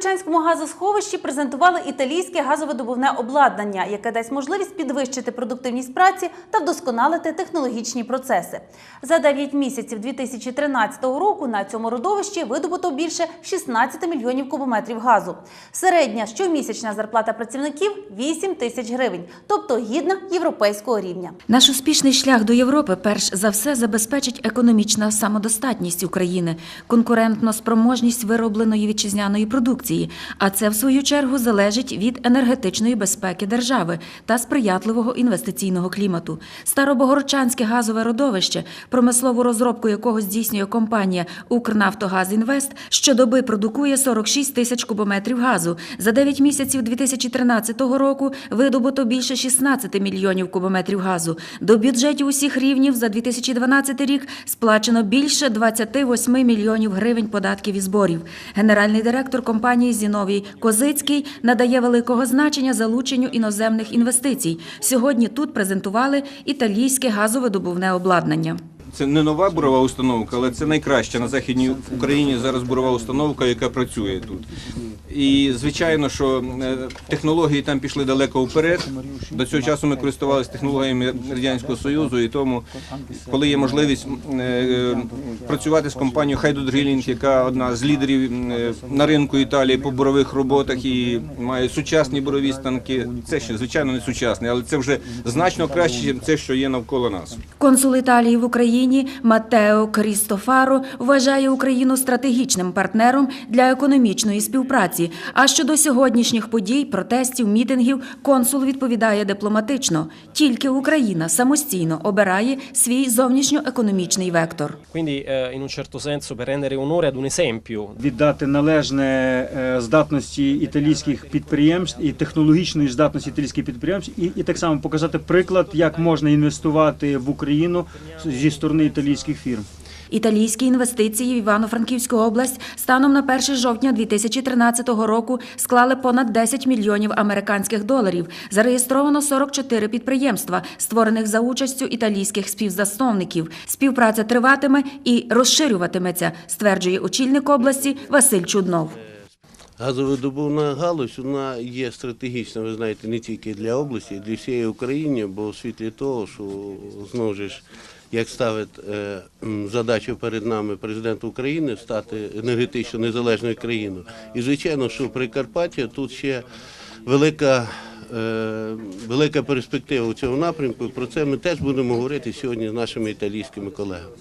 Величанському газосховищі презентували італійське газовидобувне обладнання, яке дасть можливість підвищити продуктивність праці та вдосконалити технологічні процеси. За 9 місяців 2013 року на цьому родовищі видобуто більше 16 мільйонів кубометрів газу. Середня щомісячна зарплата працівників 8 тисяч гривень, тобто гідна європейського рівня. Наш успішний шлях до Європи перш за все забезпечить економічна самодостатність України, конкурентно спроможність виробленої вітчизняної продукції. А це в свою чергу залежить від енергетичної безпеки держави та сприятливого інвестиційного клімату. Старобогородчанське газове родовище, промислову розробку якого здійснює компанія Укрнафтогазінвест, щодоби продукує 46 тисяч кубометрів газу. За 9 місяців 2013 року видобуто більше 16 мільйонів кубометрів газу. До бюджетів усіх рівнів за 2012 рік сплачено більше 28 мільйонів гривень податків і зборів. Генеральний директор компанії Зіновій Козицький надає великого значення залученню іноземних інвестицій. Сьогодні тут презентували італійське газовидобувне обладнання. Це не нова бурова установка, але це найкраща на Західній Україні зараз бурова установка, яка працює тут. І звичайно, що е, технології там пішли далеко вперед. До цього часу ми користувалися технологіями Радянського Союзу, і тому, коли є можливість е, е, працювати з компанією Хайдодрілінг, яка одна з лідерів на ринку Італії по бурових роботах і має сучасні бурові станки, це ще звичайно не сучасне, але це вже значно краще, ніж це, що є навколо нас. Консул Італії в Україні Матео Крістофаро вважає Україну стратегічним партнером для економічної співпраці. А щодо сьогоднішніх подій, протестів, мітингів, консул відповідає дипломатично. Тільки Україна самостійно обирає свій зовнішньоекономічний вектор. Quindi in un certo senso per rendere onore ad un esempio віддати належне е, здатності італійських підприємств і технологічної здатності італійських підприємств, і, і так само показати приклад, як можна інвестувати в Україну зі сторони італійських фірм. Італійські інвестиції в Івано-Франківську область станом на 1 жовтня 2013 року склали понад 10 мільйонів американських доларів. Зареєстровано 44 підприємства, створених за участю італійських співзасновників. Співпраця триватиме і розширюватиметься, стверджує очільник області Василь Чуднов. Газовидобувна галузь вона є стратегічна, ви знаєте, не тільки для області, а для всієї України, бо у світлі того, що знову ж, як ставить е, задачу перед нами президент України стати енергетично незалежною країною. І звичайно, що в Прикарпатті тут ще велика. е, Велика перспектива у цьому напрямку. Про це ми теж будемо говорити сьогодні з нашими італійськими колегами.